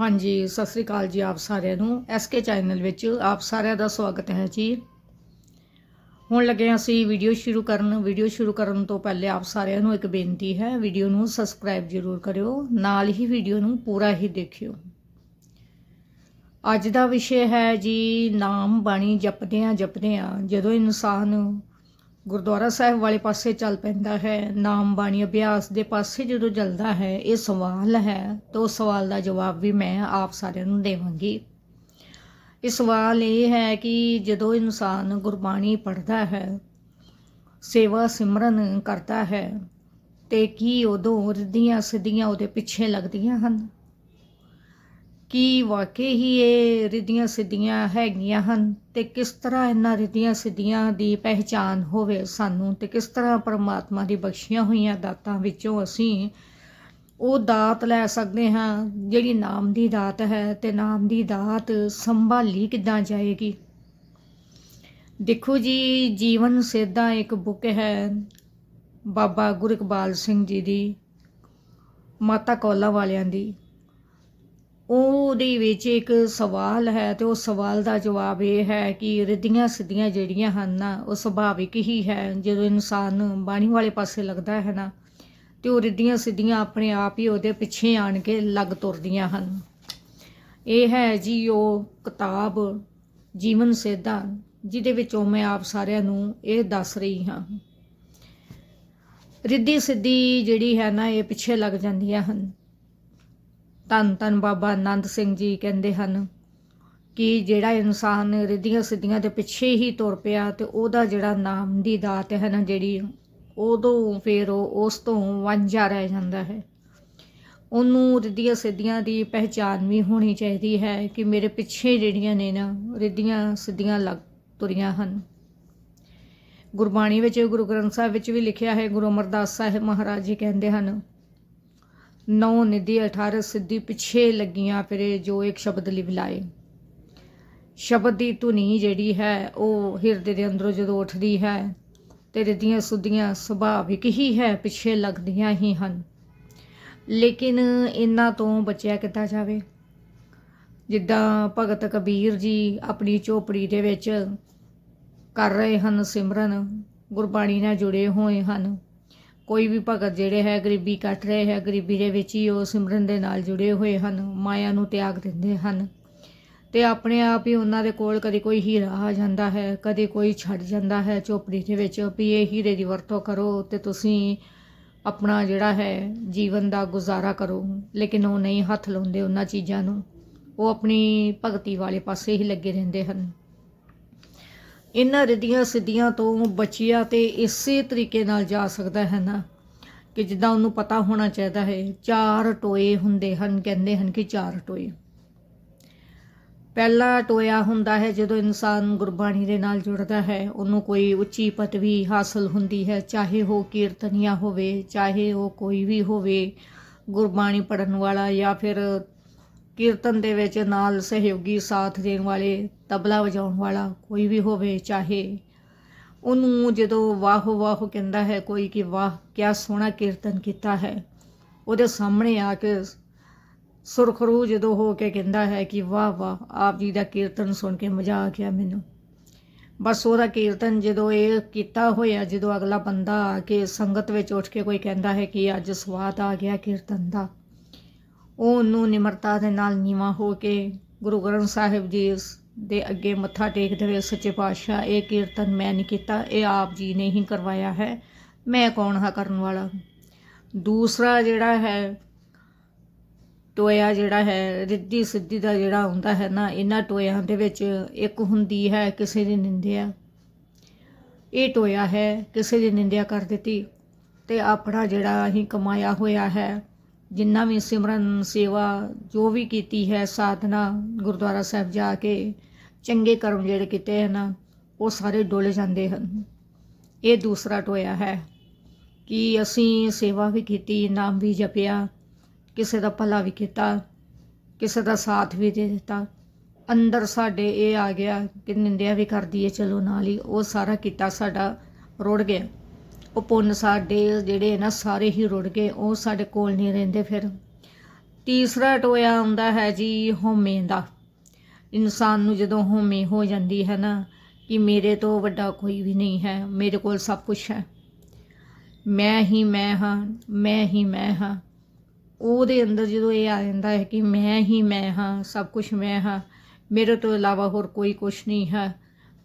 ਹਾਂਜੀ, ਸਤਿ ਸ੍ਰੀ ਅਕਾਲ ਜੀ ਆਪ ਸਾਰਿਆਂ ਨੂੰ। ਐਸਕੇ ਚੈਨਲ ਵਿੱਚ ਆਪ ਸਾਰਿਆਂ ਦਾ ਸਵਾਗਤ ਹੈ ਜੀ। ਹੁਣ ਲੱਗੇ ਹਾਂ ਅਸੀਂ ਵੀਡੀਓ ਸ਼ੁਰੂ ਕਰਨ। ਵੀਡੀਓ ਸ਼ੁਰੂ ਕਰਨ ਤੋਂ ਪਹਿਲੇ ਆਪ ਸਾਰਿਆਂ ਨੂੰ ਇੱਕ ਬੇਨਤੀ ਹੈ ਵੀਡੀਓ ਨੂੰ ਸਬਸਕ੍ਰਾਈਬ ਜ਼ਰੂਰ ਕਰਿਓ। ਨਾਲ ਹੀ ਵੀਡੀਓ ਨੂੰ ਪੂਰਾ ਹੀ ਦੇਖਿਓ। ਅੱਜ ਦਾ ਵਿਸ਼ੇ ਹੈ ਜੀ, ਨਾਮ ਬਾਣੀ ਜਪਦਿਆਂ ਜਪਦਿਆਂ ਜਦੋਂ ਇਨਸਾਨ ਗੁਰਦੁਆਰਾ ਸਾਹਿਬ ਵਾਲੇ ਪਾਸੇ ਚੱਲ ਪੈਂਦਾ ਹੈ। ਨਾਮ ਬਾਣੀ ਅਭਿਆਸ ਦੇ ਪਾਸੇ ਜਦੋਂ ਚੱਲਦਾ ਹੈ, ਇਹ ਸਵਾਲ ਹੈ ਤਾਂ ਉਸ ਸਵਾਲ ਦਾ ਜਵਾਬ ਵੀ ਮੈਂ ਆਪ ਸਾਰਿਆਂ ਨੂੰ ਦੇਵਾਂਗੀ। ਇਹ ਸਵਾਲ ਇਹ ਹੈ ਕਿ ਜਦੋਂ ਇਨਸਾਨ ਗੁਰਬਾਣੀ ਪੜ੍ਹਦਾ ਹੈ, ਸੇਵਾ ਸਿਮਰਨ ਕਰਦਾ ਹੈ, ਤੇ ਕੀ ਉਦੋਂ ਰਿੱਧੀਆਂ ਸਿੱਧੀਆਂ ਉਹਦੇ ਪਿੱਛੇ ਲੱਗਦੀਆਂ ਹਨ? ਕੀ ਵਾਕਈ ਹੀ ਇਹ ਰਿਧੀਆਂ ਸਿੱਧੀਆਂ ਹੈਗੀਆਂ ਹਨ ਤੇ ਕਿਸ ਤਰ੍ਹਾਂ ਇਹਨਾਂ ਰਿਧੀਆਂ ਸਿੱਧੀਆਂ ਦੀ ਪਹਿਚਾਨ ਹੋਵੇ ਸਾਨੂੰ ਤੇ ਕਿਸ ਤਰ੍ਹਾਂ ਪਰਮਾਤਮਾ ਦੀ ਬਖਸ਼ੀਆਂ ਹੋਈਆਂ ਦਾਤਾਂ ਵਿੱਚੋਂ ਅਸੀਂ ਉਹ ਦਾਤ ਲੈ ਸਕਦੇ ਹਾਂ ਜਿਹੜੀ ਨਾਮ ਦੀ ਦਾਤ ਹੈ ਤੇ ਨਾਮ ਦੀ ਦਾਤ ਸੰਭਾਲੀ ਕਿੱਦਾਂ ਜਾਏਗੀ? ਦੇਖੋ ਜੀ, ਜੀਵਨ ਸੇਧਾ ਇੱਕ ਬੁੱਕ ਹੈ ਬਾਬਾ ਗੁਰਕਬਾਲ ਸਿੰਘ ਜੀ ਦੀ, ਮਾਤਾ ਕੌਲਾ ਵਾਲਿਆਂ ਦੀ। ਉਹਦੇ ਵਿੱਚ ਇੱਕ ਸਵਾਲ ਹੈ ਤੇ ਉਹ ਸਵਾਲ ਦਾ ਜਵਾਬ ਇਹ ਹੈ ਕਿ ਰਿੱਧੀਆਂ ਸਿੱਧੀਆਂ ਜਿਹੜੀਆਂ ਹਨ ਨਾ, ਉਹ ਸੁਭਾਵਿਕ ਹੀ ਹੈ। ਜਦੋਂ ਇਨਸਾਨ ਬਾਣੀ ਵਾਲੇ ਪਾਸੇ ਲੱਗਦਾ ਹੈ ਨਾ, ਤੇ ਉਹ ਰਿੱਧੀਆਂ ਸਿੱਧੀਆਂ ਆਪਣੇ ਆਪ ਹੀ ਉਹਦੇ ਪਿੱਛੇ ਆਣ ਕੇ ਲੱਗ ਤੁਰਦੀਆਂ ਹਨ। ਇਹ ਹੈ ਜੀ ਉਹ ਕਿਤਾਬ ਜੀਵਨ ਸੇਧਾ, ਜਿਹਦੇ ਵਿੱਚੋਂ ਮੈਂ ਆਪ ਸਾਰਿਆਂ ਨੂੰ ਇਹ ਦੱਸ ਰਹੀ ਹਾਂ। ਰਿੱਧੀ ਸਿੱਧੀ ਜਿਹੜੀ ਹੈ ਨਾ, ਇਹ ਪਿੱਛੇ ਲੱਗ ਜਾਂਦੀਆਂ ਹਨ। ਧੰਨ ਧੰਨ ਬਾਬਾ ਆਨੰਦ ਸਿੰਘ ਜੀ ਕਹਿੰਦੇ ਹਨ ਕਿ ਜਿਹੜਾ ਇਨਸਾਨ ਰਿੱਧੀਆਂ ਸਿੱਧੀਆਂ ਦੇ ਪਿੱਛੇ ਹੀ ਤੁਰ ਪਿਆ ਤੇ ਉਹਦਾ ਜਿਹੜਾ ਨਾਮ ਦੀ ਦਾਤ ਹੈ ਨਾ ਜਿਹੜੀ, ਉਦੋਂ ਫਿਰ ਉਹ ਉਸ ਤੋਂ ਵਾਂਝਾ ਰਹਿ ਜਾਂਦਾ ਹੈ। ਉਹਨੂੰ ਰਿੱਧੀਆਂ ਸਿੱਧੀਆਂ ਦੀ ਪਹਿਚਾਨ ਵੀ ਹੋਣੀ ਚਾਹੀਦੀ ਹੈ ਕਿ ਮੇਰੇ ਪਿੱਛੇ ਜਿਹੜੀਆਂ ਨੇ ਨਾ ਰਿੱਧੀਆਂ ਸਿੱਧੀਆਂ ਲੱਗ ਤੁਰੀਆਂ ਹਨ। ਗੁਰਬਾਣੀ ਵਿੱਚ, ਗੁਰੂ ਗ੍ਰੰਥ ਸਾਹਿਬ ਵਿੱਚ ਵੀ ਲਿਖਿਆ ਹੈ, ਗੁਰੂ ਅਮਰਦਾਸ ਸਾਹਿਬ ਮਹਾਰਾਜ ਜੀ ਕਹਿੰਦੇ ਹਨ ਨੌ ਨਿਧੀ 18 ਸਿੱਧੀ, ਪਿੱਛੇ ਲੱਗੀਆਂ ਫਿਰੇ ਜੋ ਇੱਕ ਸ਼ਬਦ ਲਿਵ ਲਾਏ। ਸ਼ਬਦ ਦੀ ਧੁਨੀ ਜਿਹੜੀ ਹੈ, ਉਹ ਹਿਰਦੇ ਦੇ ਅੰਦਰੋਂ ਜਦੋਂ ਉੱਠਦੀ ਹੈ, ਤੇ ਰਿੱਧੀਆਂ ਸੁੱਧੀਆਂ ਸੁਭਾਵਿਕ ਹੀ ਹੈ, ਪਿੱਛੇ ਲੱਗਦੀਆਂ ਹੀ ਹਨ। ਲੇਕਿਨ ਇਹਨਾਂ ਤੋਂ ਬਚਿਆ ਕਿੱਦਾਂ ਜਾਵੇ? ਜਿੱਦਾਂ ਭਗਤ ਕਬੀਰ ਜੀ ਆਪਣੀ ਝੋਪੜੀ ਦੇ ਵਿੱਚ ਕਰ ਰਹੇ ਹਨ ਸਿਮਰਨ, ਗੁਰਬਾਣੀ ਨਾਲ ਜੁੜੇ ਹੋਏ ਹਨ। ਕੋਈ ਵੀ ਭਗਤ ਜਿਹੜੇ ਹੈ, ਗਰੀਬੀ ਕੱਟ ਰਹੇ ਹੈ, ਗਰੀਬੀ ਦੇ ਵਿੱਚ ਹੀ ਉਹ ਸਿਮਰਨ ਦੇ ਨਾਲ ਜੁੜੇ ਹੋਏ ਹਨ, ਮਾਇਆ ਨੂੰ ਤਿਆਗ ਦਿੰਦੇ ਹਨ ਤੇ ਆਪਣੇ ਆਪ ਹੀ ਉਹਨਾਂ ਦੇ ਕੋਲ ਕਦੇ ਕੋਈ ਹੀਰਾ ਆ ਜਾਂਦਾ ਹੈ, ਕਦੇ ਕੋਈ ਛੱਡ ਜਾਂਦਾ ਹੈ, ਝੋਪੜੀ ਦੇ ਵਿੱਚ ਵੀ ਇਹ ਹੀਰੇ ਦੀ ਵਰਤੋਂ ਕਰੋ ਤੇ ਤੁਸੀਂ ਆਪਣਾ ਜਿਹੜਾ ਹੈ, ਜੀਵਨ ਦਾ ਗੁਜ਼ਾਰਾ ਕਰੋ, ਲੇਕਿਨ ਉਹ ਨਹੀਂ ਹੱਥ ਲਾਉਂਦੇ ਉਹਨਾਂ ਚੀਜ਼ਾਂ ਨੂੰ, ਉਹ ਆਪਣੀ ਭਗਤੀ ਵਾਲੇ ਪਾਸੇ ਹੀ ਲੱਗੇ ਰਹਿੰਦੇ ਹਨ। ਇਹਨਾਂ ਰਿੱਧੀਆਂ ਸਿੱਧੀਆਂ ਤੋਂ ਬਚਿਆ ਤੇ ਇਸੇ ਤਰੀਕੇ ਨਾਲ ਜਾ ਸਕਦਾ ਹੈ ਨਾ? ਕਿ ਜਿੱਦਾਂ ਉਹਨੂੰ ਪਤਾ ਹੋਣਾ ਚਾਹੀਦਾ ਹੈ, ਚਾਰ ਟੋਏ ਹੁੰਦੇ ਹਨ, ਕਹਿੰਦੇ ਹਨ ਕਿ ਚਾਰ ਟੋਏ। ਪਹਿਲਾ ਟੋਇਆ ਹੁੰਦਾ ਹੈ ਜਦੋਂ ਇਨਸਾਨ ਗੁਰਬਾਣੀ ਦੇ ਨਾਲ ਜੁੜਦਾ ਹੈ, ਉਹਨੂੰ ਕੋਈ ਉੱਚੀ ਪਦਵੀ ਹਾਸਲ ਹੁੰਦੀ ਹੈ, ਚਾਹੇ ਉਹ ਕੀਰਤਨੀਆ ਹੋਵੇ, ਚਾਹੇ ਉਹ ਕੋਈ ਵੀ ਹੋਵੇ, ਗੁਰਬਾਣੀ ਪੜਨ ਵਾਲਾ ਜਾਂ ਫਿਰ ਕੀਰਤਨ ਦੇ ਵਿੱਚ ਨਾਲ ਸਹਿਯੋਗੀ ਸਾਥ ਦੇਣ ਵਾਲੇ, ਤਬਲਾ ਵਜਾਉਣ ਵਾਲਾ ਕੋਈ ਵੀ ਹੋਵੇ, ਚਾਹੇ ਉਹਨੂੰ ਜਦੋਂ ਵਾਹ ਵਾਹ ਕਹਿੰਦਾ ਹੈ, ਕੋਈ ਕਿ ਵਾਹ, ਕਿਆ ਸੋਹਣਾ ਕੀਰਤਨ ਕੀਤਾ ਹੈ। ਉਹਦੇ ਸਾਹਮਣੇ ਆ ਕੇ ਸੁਰਖਰੂ ਜਦੋਂ ਹੋ ਕੇ ਕਹਿੰਦਾ ਹੈ ਕਿ ਵਾਹ ਵਾਹ, ਆਪ ਜੀ ਦਾ ਕੀਰਤਨ ਸੁਣ ਕੇ ਮਜ਼ਾ ਆ ਗਿਆ ਮੈਨੂੰ। ਬਸ ਉਹਦਾ ਕੀਰਤਨ ਜਦੋਂ ਇਹ ਕੀਤਾ ਹੋਇਆ, ਜਦੋਂ ਅਗਲਾ ਬੰਦਾ ਆ ਕੇ ਸੰਗਤ ਵਿੱਚ ਉੱਠ ਕੇ ਕੋਈ ਕਹਿੰਦਾ ਹੈ ਕਿ ਅੱਜ ਸਵਾਦ ਆ ਗਿਆ ਕੀਰਤਨ ਦਾ। ਉਹ ਉਹਨੂੰ ਨਿਮਰਤਾ ਦੇ ਨਾਲ ਨੀਵਾ ਹੋ ਕੇ ਗੁਰੂ ਗ੍ਰੰਥ ਸਾਹਿਬ ਜੀ ਦੇ ਅੱਗੇ ਮੱਥਾ ਟੇਕਦੇ ਹੋਏ ਸੱਚੇ ਪਾਤਸ਼ਾਹ, ਇਹ ਕੀਰਤਨ ਮੈਂ ਨਹੀਂ ਕੀਤਾ, ਇਹ ਆਪ ਜੀ ਨੇ ਹੀ ਕਰਵਾਇਆ ਹੈ। ਮੈਂ ਕੌਣ ਹਾਂ ਕਰਨ ਵਾਲਾ? ਦੂਸਰਾ ਜਿਹੜਾ ਹੈ, ਟੋਇਆ ਜਿਹੜਾ ਹੈ, ਰਿੱਧੀ ਸਿੱਧੀ ਦਾ ਜਿਹੜਾ ਹੁੰਦਾ ਹੈ ਨਾ, ਇਹਨਾਂ ਟੋਇਆਂ ਦੇ ਵਿੱਚ ਇੱਕ ਹੁੰਦੀ ਹੈ, ਕਿਸੇ ਦੀ ਨਿੰਦਿਆ। ਇਹ ਟੋਇਆ ਹੈ, ਕਿਸੇ ਦੀ ਨਿੰਦਿਆ ਕਰ ਦਿੱਤੀ ਤੇ ਆਪਣਾ ਜਿਹੜਾ ਅਸੀਂ ਕਮਾਇਆ ਹੋਇਆ ਹੈ ਜਿੰਨਾ ਵੀ ਸਿਮਰਨ ਸੇਵਾ ਜੋ ਵੀ ਕੀਤੀ ਹੈ, ਸਾਧਨਾ ਗੁਰਦੁਆਰਾ ਸਾਹਿਬ ਜਾ ਕੇ ਚੰਗੇ ਕਰਮ ਜਿਹੜੇ ਕੀਤੇ ਹਨ, ਉਹ ਸਾਰੇ ਡੁੱਲ ਜਾਂਦੇ ਹਨ। ਇਹ ਦੂਸਰਾ ਟੋਇਆ ਹੈ ਕਿ ਅਸੀਂ ਸੇਵਾ ਵੀ ਕੀਤੀ, ਨਾਮ ਵੀ ਜਪਿਆ, ਕਿਸੇ ਦਾ ਭਲਾ ਵੀ ਕੀਤਾ, ਕਿਸੇ ਦਾ ਸਾਥ ਵੀ ਦੇ ਦਿੱਤਾ। ਅੰਦਰ ਸਾਡੇ ਇਹ ਆ ਗਿਆ ਕਿ ਨਿੰਦਿਆ ਵੀ ਕਰਦੀ ਦਈਏ ਚਲੋ ਨਾਲ ਹੀ ਉਹ ਸਾਰਾ ਕੀਤਾ, ਸਾਡਾ ਰੁੜ ਗਿਆ। ਉਹ ਪੁੰਨ ਸਾਡੇ ਜਿਹੜੇ ਨਾ ਸਾਰੇ ਹੀ ਰੁੜ ਗਏ, ਉਹ ਸਾਡੇ ਕੋਲ ਨਹੀਂ ਰਹਿੰਦੇ ਫਿਰ। ਤੀਸਰਾ ਟੋਇਆ ਆਉਂਦਾ ਹੈ ਜੀ ਹਉਮੈ ਦਾ। ਇਨਸਾਨ ਨੂੰ ਜਦੋਂ ਹਉਮੈ ਹੋ ਜਾਂਦੀ ਹੈ ਨਾ ਕਿ ਮੇਰੇ ਤੋਂ ਵੱਡਾ ਕੋਈ ਵੀ ਨਹੀਂ ਹੈ, ਮੇਰੇ ਕੋਲ ਸਭ ਕੁਝ ਹੈ। ਮੈਂ ਹੀ ਮੈਂ ਹਾਂ, ਮੈਂ ਹੀ ਮੈਂ ਹਾਂ। ਉਹਦੇ ਅੰਦਰ ਜਦੋਂ ਇਹ ਆ ਜਾਂਦਾ ਹੈ ਕਿ ਮੈਂ ਹੀ ਮੈਂ ਹਾਂ, ਸਭ ਕੁਝ ਮੈਂ ਹਾਂ, ਮੇਰੇ ਤੋਂ ਇਲਾਵਾ ਹੋਰ ਕੋਈ ਕੁਝ ਨਹੀਂ ਹੈ।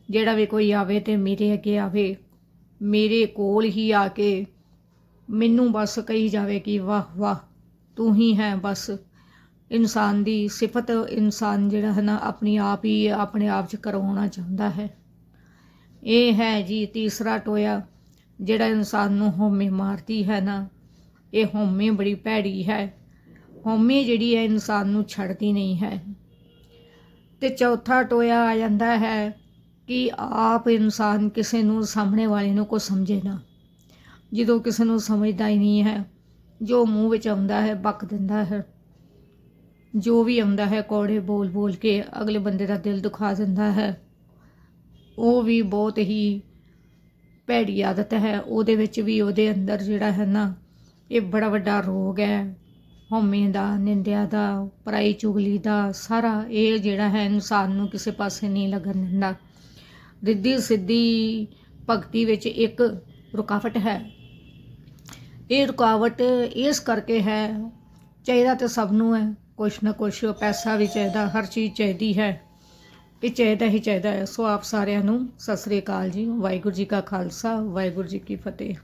ਜਿਹੜਾ ਵੀ ਕੋਈ ਆਵੇ ਤੇ ਮੇਰੇ ਅੱਗੇ ਆਵੇ। ਮੇਰੇ ਕੋਲ ਹੀ ਆ ਕੇ ਮੈਨੂੰ ਬਸ ਕਹੀ ਜਾਵੇ ਕਿ ਵਾਹ ਵਾਹ, ਤੂੰ ਹੀ ਹੈ ਬਸ। ਇਨਸਾਨ ਦੀ ਸਿਫਤ ਇਨਸਾਨ ਜਿਹੜਾ ਹੈ ਨਾ, ਆਪਣੀ ਆਪ ਹੀ ਆਪਣੇ ਆਪ 'ਚ ਕਰਵਾਉਣਾ ਚਾਹੁੰਦਾ ਹੈ। ਇਹ ਹੈ ਜੀ ਤੀਸਰਾ ਟੋਇਆ, ਜਿਹੜਾ ਇਨਸਾਨ ਨੂੰ ਹੋਮੇ ਮਾਰਦੀ ਹੈ ਨਾ, ਇਹ ਹੋਮੇ ਬੜੀ ਭੈੜੀ ਹੈ। ਹੋਮੇ ਜਿਹੜੀ ਹੈ ਇਨਸਾਨ ਨੂੰ ਛੱਡਦੀ ਨਹੀਂ ਹੈ। ਤੇ ਚੌਥਾ ਟੋਇਆ ਆ ਜਾਂਦਾ ਹੈ ਕਿ ਆਪ ਇਨਸਾਨ ਕਿਸੇ ਨੂੰ ਸਾਹਮਣੇ ਵਾਲੇ ਨੂੰ ਕੋ ਸਮਝੇ ਨਾ। ਜਦੋਂ ਕਿਸੇ ਨੂੰ ਸਮਝਦਾ ਹੀ ਨਹੀਂ ਹੈ, ਜੋ ਮੂੰਹ ਵਿੱਚ ਆਉਂਦਾ ਹੈ, ਬਕ ਦਿੰਦਾ ਹੈ। ਜੋ ਵੀ ਆਉਂਦਾ ਹੈ, ਕੌੜੇ ਬੋਲ ਬੋਲ ਕੇ ਅਗਲੇ ਬੰਦੇ ਦਾ ਦਿਲ ਦੁਖਾ ਦਿੰਦਾ ਹੈ। ਉਹ ਵੀ ਬਹੁਤ ਹੀ ਭੈੜੀ ਆਦਤ ਹੈ। ਉਹਦੇ ਵਿੱਚ ਵੀ ਉਹਦੇ ਅੰਦਰ ਜਿਹੜਾ ਹੈ ਨਾ, ਇਹ ਬੜਾ ਵੱਡਾ ਰੋਗ ਹੈ। ਹਉਮੈ ਦਾ, ਨਿੰਦਿਆ ਦਾ, ਪਰਾਈ ਚੁਗਲੀ ਦਾ, ਸਾਰਾ ਇਹ ਜਿਹੜਾ ਹੈ ਇਨਸਾਨ ਨੂੰ ਕਿਸੇ ਪਾਸੇ ਨਹੀਂ ਲੱਗਣ ਦਿੰਦਾ। ਰਿੱਧੀ ਸਿੱਧੀ ਭਗਤੀ ਵਿੱਚ ਇੱਕ ਰੁਕਾਵਟ ਹੈ। ਇਹ ਰੁਕਾਵਟ ਇਸ ਕਰਕੇ ਹੈ, ਚਾਹੀਦਾ ਤੇ ਸਭ ਨੂੰ ਹੈ, ਕੁਛ ਨਾ ਕੁਛ ਪੈਸਾ ਵੀ ਚਾਹੀਦਾ, ਹਰ ਚੀਜ਼ ਚਾਹੀਦੀ ਹੈ। ਇਹ ਚਾਹੀਦਾ ਹੀ ਚਾਹੀਦਾ ਹੈ। ਸੋ ਆਪ ਸਾਰਿਆਂ ਨੂੰ ਸਤਿ ਸ੍ਰੀ ਅਕਾਲ ਜੀ, ਵਾਹਿਗੁਰੂ ਜੀ ਕਾ ਖਾਲਸਾ, ਵਾਹਿਗੁਰੂ ਜੀ ਕੀ ਫਤਿਹ।